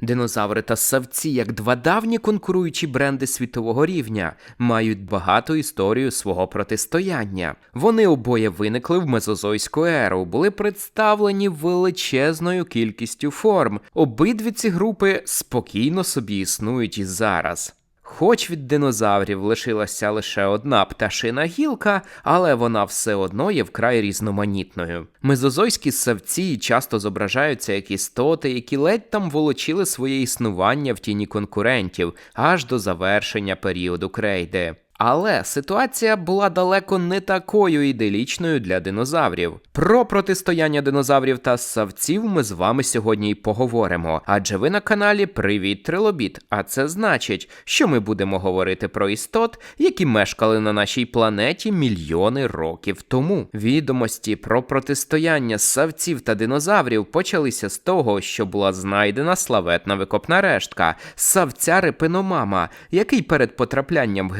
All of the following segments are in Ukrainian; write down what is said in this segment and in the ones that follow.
Динозаври та ссавці, як два давні конкуруючі бренди світового рівня, мають багату історію свого протистояння. Вони обоє виникли в мезозойську еру, були представлені величезною кількістю форм. Обидві ці групи спокійно собі існують і зараз. Хоч від динозаврів лишилася лише одна пташина гілка, але вона все одно є вкрай різноманітною. Мезозойські ссавці часто зображаються як істоти, які ледь там волочили своє існування в тіні конкурентів аж до завершення періоду крейди. Але ситуація була далеко не такою іделічною для динозаврів. Про протистояння динозаврів та ссавців ми з вами сьогодні й поговоримо. Адже ви на каналі Привіт Трилобіт. А це значить, що ми будемо говорити про істот, які мешкали на нашій планеті мільйони років тому. Відомості про протистояння ссавців та динозаврів почалися з того, що була знайдена славетна викопна рештка ссавця репиномама, який перед потраплянням в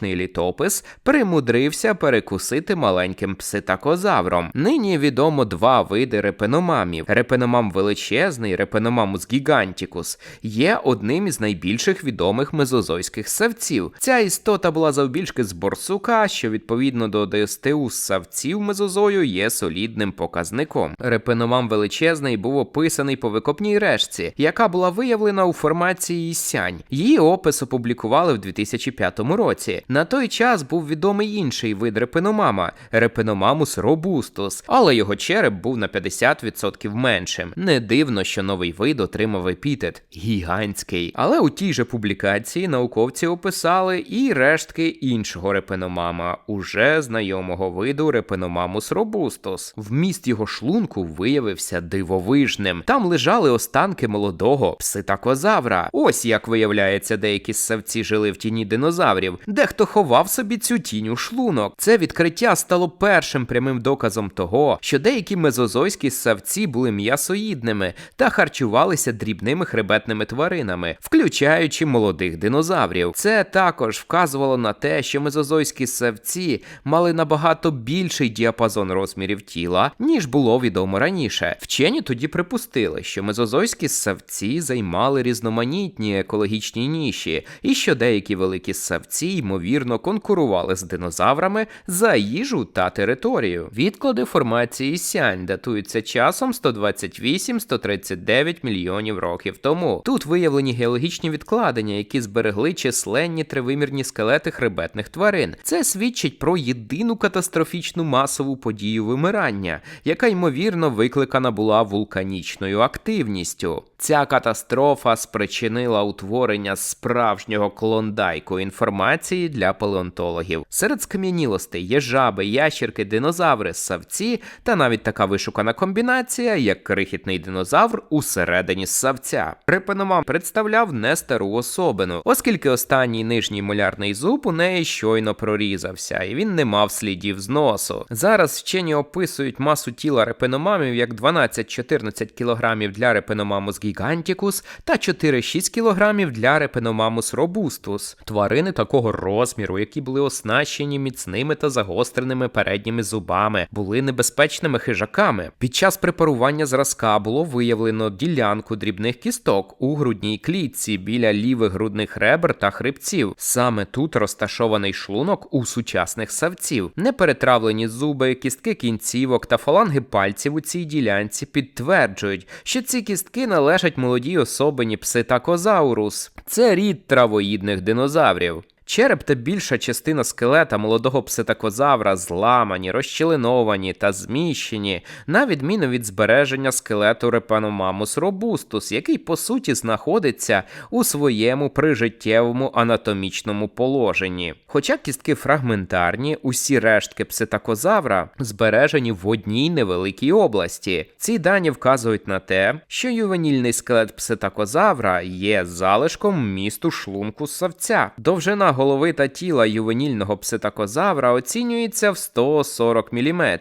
геологічний літопис примудрився перекусити маленьким пситакозавром. Нині відомо два види репеномамів: репеномам величезний, репеномамус гігантікус, є одним із найбільших відомих мезозойських савців. Ця істота була завбільшки з борсука, що відповідно до ДСТУ савців мезозою є солідним показником. Репеномам величезний був описаний по викопній решці, яка була виявлена у формації сянь. Її опис опублікували в 2005 році. На той час був відомий інший вид репеномама репеномамус робустус, але його череп був на 50% меншим. Не дивно, що новий вид отримав епітет гігантський. Але у тій же публікації науковці описали і рештки іншого репеномама, уже знайомого виду репеномамус робустус. Вміст його шлунку виявився дивовижним. Там лежали останки молодого пситакозавра. Ось як виявляється, деякі ссавці жили в тіні динозаврів. Дехто ховав собі цю тінь у шлунок. Це відкриття стало першим прямим доказом того, що деякі мезозойські ссавці були м'ясоїдними та харчувалися дрібними хребетними тваринами, включаючи молодих динозаврів. Це також вказувало на те, що мезозойські ссавці мали набагато більший діапазон розмірів тіла, ніж було відомо раніше. Вчені тоді припустили, що мезозойські ссавці займали різноманітні екологічні ніші, і що деякі великі ссавці, ймовірно, конкурували з динозаврами за їжу та територію. Відклади формації сянь датуються часом 128-139 мільйонів років тому. Тут виявлені геологічні відкладення, які зберегли численні тривимірні скелети хребетних тварин. Це свідчить про єдину катастрофічну масову подію вимирання, яка ймовірно викликана була вулканічною активністю. Ця катастрофа спричинила утворення справжнього клондайку інформації для палеонтологів. Серед скам'янілостей є жаби, ящірки, динозаври, ссавці та навіть така вишукана комбінація, як крихітний динозавр усередині ссавця. Репеномам представляв не стару особину, оскільки останній нижній молярний зуб у неї щойно прорізався, і він не мав слідів зносу. Зараз вчені описують масу тіла репеномамів як 12-14 кг для репеномамус гігантікус та 4-6 кг для репеномамус робустус. Тварини такого розміру, які були оснащені міцними та загостреними передніми зубами, були небезпечними хижаками. Під час препарування зразка було виявлено ділянку дрібних кісток у грудній клітці біля лівих грудних ребер та хребців. Саме тут розташований шлунок у сучасних савців. Неперетравлені зуби, кістки кінцівок та фаланги пальців у цій ділянці підтверджують, що ці кістки належать молодій особині пситакозаурус. Це рід травоїдних динозаврів. Череп та більша частина скелета молодого пситакозавра зламані, розчленовані та зміщені, на відміну від збереження скелету Репаномамус робустус, який по суті знаходиться у своєму прижиттєвому анатомічному положенні. Хоча кістки фрагментарні, усі рештки пситакозавра збережені в одній невеликій області. Ці дані вказують на те, що ювенільний скелет пситакозавра є залишком місту шлунку савця. Довжина голови та тіла ювенільного пситакозавра оцінюється в 140 мм,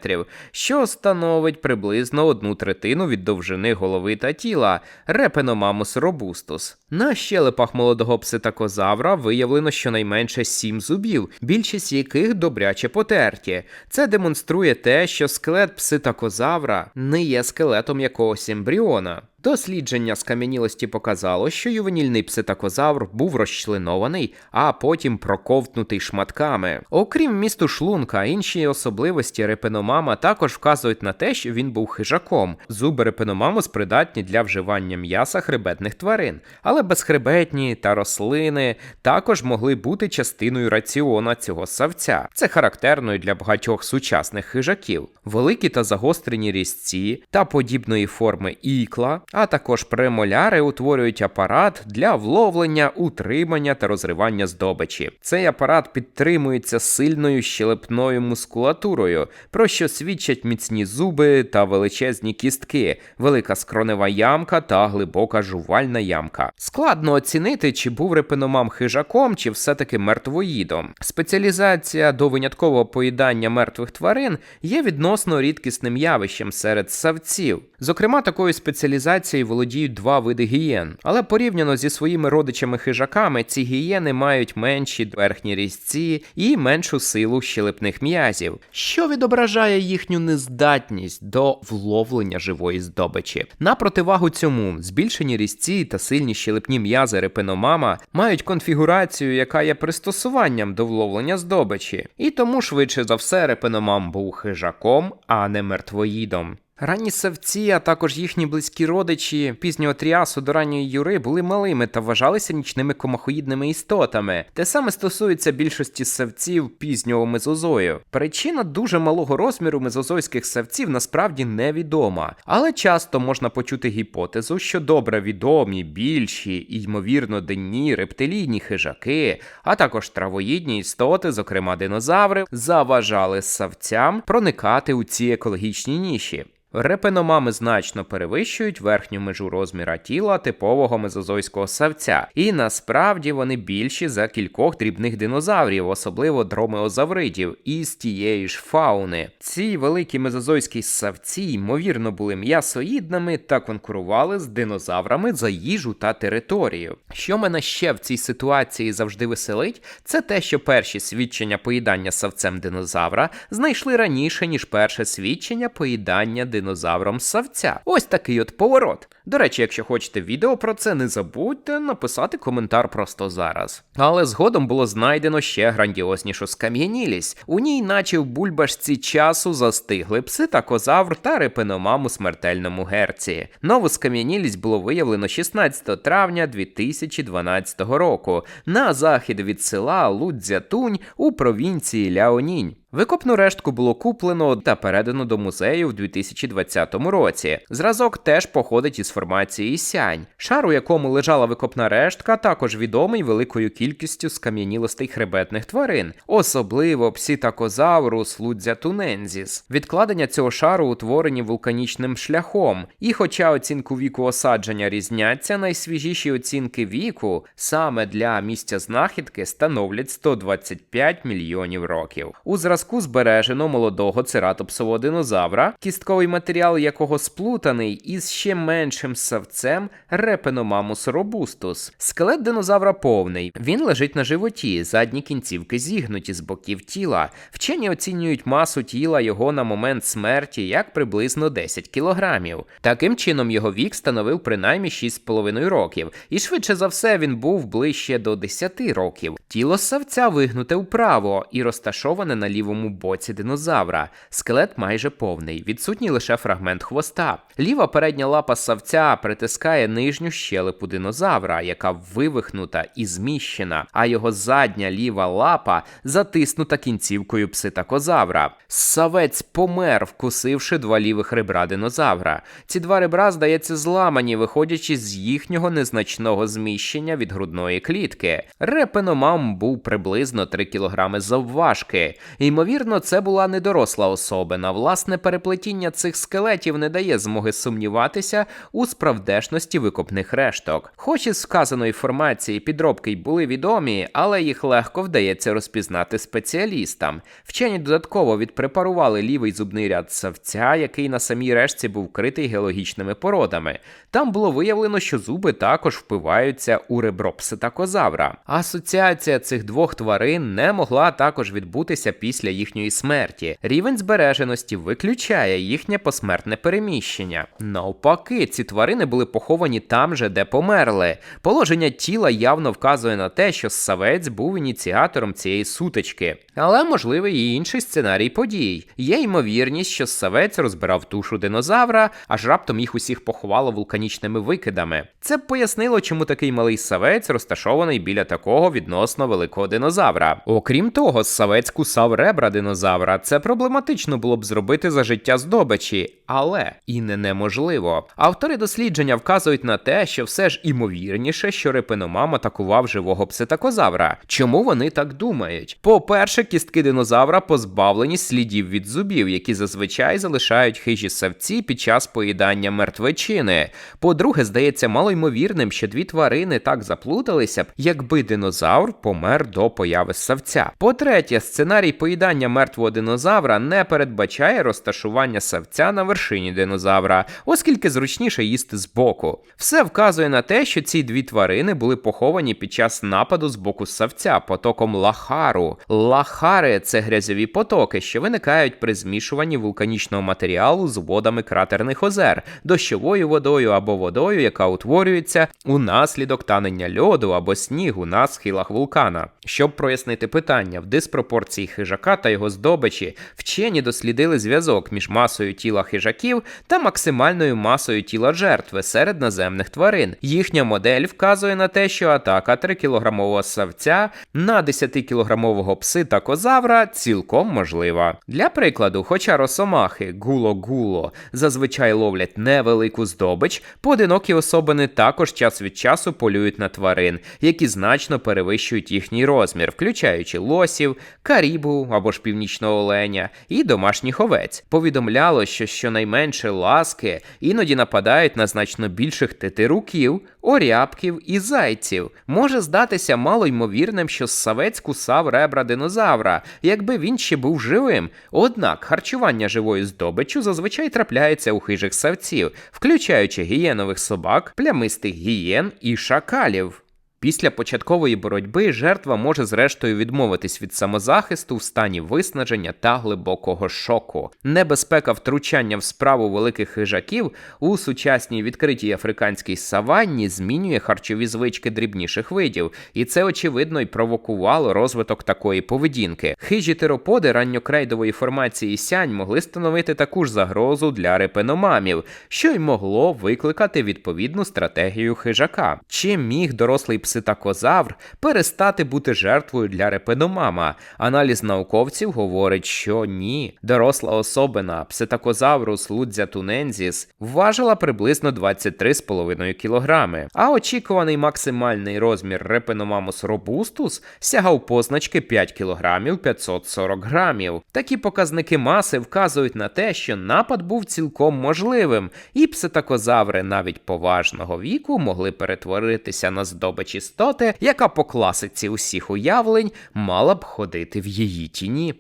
що становить приблизно одну третину від довжини голови та тіла репеномамус робустус. На щелепах молодого пситакозавра виявлено щонайменше 7 зубів, більшість яких добряче потерті. Це демонструє те, що скелет пситакозавра не є скелетом якогось ембріона. Дослідження скам'янілості показало, що ювенільний пситакозавр був розчленований, а потім проковтнутий шматками. Окрім місту шлунка, інші особливості репеномама також вказують на те, що він був хижаком. Зуби репеномамус придатні для вживання м'яса хребетних тварин, але безхребетні та рослини також могли бути частиною раціона цього савця. Це характерно для багатьох сучасних хижаків. Великі та загострені різці та подібної форми ікла, а також премоляри утворюють апарат для вловлення, утримання та розривання здобичі. Цей апарат підтримується сильною щелепною мускулатурою, про що свідчать міцні зуби та величезні кістки, велика скронева ямка та глибока жувальна ямка. Складно оцінити, чи був репеномам хижаком, чи все-таки мертвоїдом. Спеціалізація до виняткового поїдання мертвих тварин є відносно рідкісним явищем серед савців. Зокрема, такою спеціалізацією володіють два види гієн, але порівняно зі своїми родичами-хижаками, ці гієни мають менші верхні різці і меншу силу щелепних м'язів, що відображає їхню нездатність до вловлення живої здобичі. На противагу цьому збільшені різці та сильні щелепні м'язи репеномама мають конфігурацію, яка є пристосуванням до вловлення здобичі, і тому швидше за все репеномам був хижаком, а не мертвоїдом. Ранні савці, а також їхні близькі родичі пізнього тріасу до ранньої юри були малими та вважалися нічними комахоїдними істотами. Те саме стосується більшості савців пізнього мезозою. Причина дуже малого розміру мезозойських савців насправді невідома, але часто можна почути гіпотезу, що добре відомі більші і ймовірно денні рептилійні хижаки, а також травоїдні істоти, зокрема динозаври, заважали савцям проникати у ці екологічні ніші. Репеномами значно перевищують верхню межу розміра тіла типового мезозойського савця, і насправді вони більші за кількох дрібних динозаврів, особливо дромеозавридів, із тієї ж фауни. Ці великі мезозойські савці, ймовірно, були м'ясоїдними та конкурували з динозаврами за їжу та територію. Що мене ще в цій ситуації завжди веселить, це те, що перші свідчення поїдання савцем динозавра знайшли раніше, ніж перше свідчення поїдання динозавра динозавром савця. Ось такий от поворот. До речі, якщо хочете відео про це, не забудьте написати коментар просто зараз. Але згодом було знайдено ще грандіознішу скам'янілість. У ній, наче в бульбашці часу, застигли пситакозавр та репеномам у смертельному герці. Нову скам'янілість було виявлено 16 травня 2012 року на захід від села Лудзятунь у провінції Ляонінь. Викопну рештку було куплено та передано до музею в 2020 році. Зразок теж походить із формації сянь. Шар, у якому лежала викопна рештка, також відомий великою кількістю скам'янілостей хребетних тварин, особливо псітакозаврус лудзятунензіс. Відкладення цього шару утворені вулканічним шляхом, і, хоча оцінку віку осадження різняться, найсвіжіші оцінки віку саме для місця знахідки становлять 125 мільйонів років. У зразку збережено молодого цератопсового динозавра, кістковий матеріал якого сплутаний із ще меншим савцем Репеномамус робустус. Скелет динозавра повний. Він лежить на животі, задні кінцівки зігнуті з боків тіла. Вчені оцінюють масу тіла його на момент смерті як приблизно 10 кілограмів. Таким чином його вік становив принаймні 6,5 років, і швидше за все він був ближче до 10 років. Тіло савця вигнуте вправо і розташоване на лівому боці динозавра. Скелет майже повний, відсутній лише фрагмент хвоста. Ліва передня лапа савця притискає нижню щелепу динозавра, яка вивихнута і зміщена, а його задня ліва лапа затиснута кінцівкою пситакозавра. Савець помер, вкусивши два лівих ребра динозавра. Ці два ребра, здається, зламані, виходячи з їхнього незначного зміщення від грудної клітки. Репеномам був приблизно 3 кг завважки. Ймовірно, це була недоросла особина. Власне, переплетіння цих скелетів не дає змоги сумніватися у справдешності викопних решток. Хоч із вказаної формації підробки й були відомі, але їх легко вдається розпізнати спеціалістам. Вчені додатково відпрепарували лівий зубний ряд савця, який на самій решті був критий геологічними породами. Там було виявлено, що зуби також впиваються у ребро пситакозавра. Асоціація цих двох тварин не могла також відбутися після після їхньої смерті. Рівень збереженості виключає їхнє посмертне переміщення. Навпаки, ці тварини були поховані там же, де померли. Положення тіла явно вказує на те, що Савець був ініціатором цієї сутички. Але можливий і інший сценарій подій. Є ймовірність, що Савець розбирав тушу динозавра, аж раптом їх усіх поховало вулканічними викидами. Це б пояснило, чому такий малий савець розташований біля такого відносно великого динозавра. Окрім того, савець кусав ребра динозавра. Це проблематично було б зробити за життя здобичі, але і не неможливо. Автори дослідження вказують на те, що все ж імовірніше, що репеномам атакував живого пситакозавра. Чому вони так думають? По-перше, кістки динозавра позбавлені слідів від зубів, які зазвичай залишають хижі савці під час поїдання мертвечини. По-друге, здається малоймовірним, що дві тварини так заплуталися б, якби динозавр помер до появи савця. По-третє, сценарій поїдання мертвого динозавра не передбачає розташування савця на вершині динозавра, оскільки зручніше їсти збоку. Все вказує на те, що ці дві тварини були поховані під час нападу з боку савця потоком лахару. Лахари це грязьові потоки, що виникають при змішуванні вулканічного матеріалу з водами кратерних озер, дощовою водою або водою, яка утворюється унаслідок танення льоду або снігу на схилах вулкана. Щоб прояснити питання в диспропорції хижака та його здобичі, вчені дослідили зв'язок між масою тіла хижаків та максимальною масою тіла жертви серед наземних тварин. Їхня модель вказує на те, що атака 3-кілограмового савця на 10-кілограмового псита козавра цілком можлива. Для прикладу, хоча росомахи гуло-гуло зазвичай ловлять невелику здобич, поодинокі особини також час від часу полюють на тварин, які значно перевищують їхній розмір, включаючи лосів, карібу або ж північного оленя і домашніх овець. Повідомляло, що щонайменше ласки іноді нападають на значно більших тетируків, орябків і зайців. Може здатися мало ймовірним, що савець кусав ребра динозавра, якби він ще був живим. Однак харчування живою здобиччю зазвичай трапляється у хижих савців, включаючи гієнових собак, плямистих гієн і шакалів. Після початкової боротьби жертва може зрештою відмовитись від самозахисту в стані виснаження та глибокого шоку. Небезпека втручання в справу великих хижаків у сучасній відкритій африканській саванні змінює харчові звички дрібніших видів, і це очевидно й провокувало розвиток такої поведінки. Хижі тероподи ранньокрейдової формації сянь могли становити таку ж загрозу для репеномамів, що й могло викликати відповідну стратегію хижака. Чи міг дорослий пситакозавр перестати бути жертвою для репеномама. Аналіз науковців говорить, що ні. Доросла особина пситакозаврус лудзятунензіс важила приблизно 23,5 кг, а очікуваний максимальний розмір репеномамус робустус сягав позначки 5 кг 540 грамів. Такі показники маси вказують на те, що напад був цілком можливим, і пситакозаври навіть поважного віку могли перетворитися на здобичі істоти, яка по класиці усіх уявлень мала б ходити в її тіні.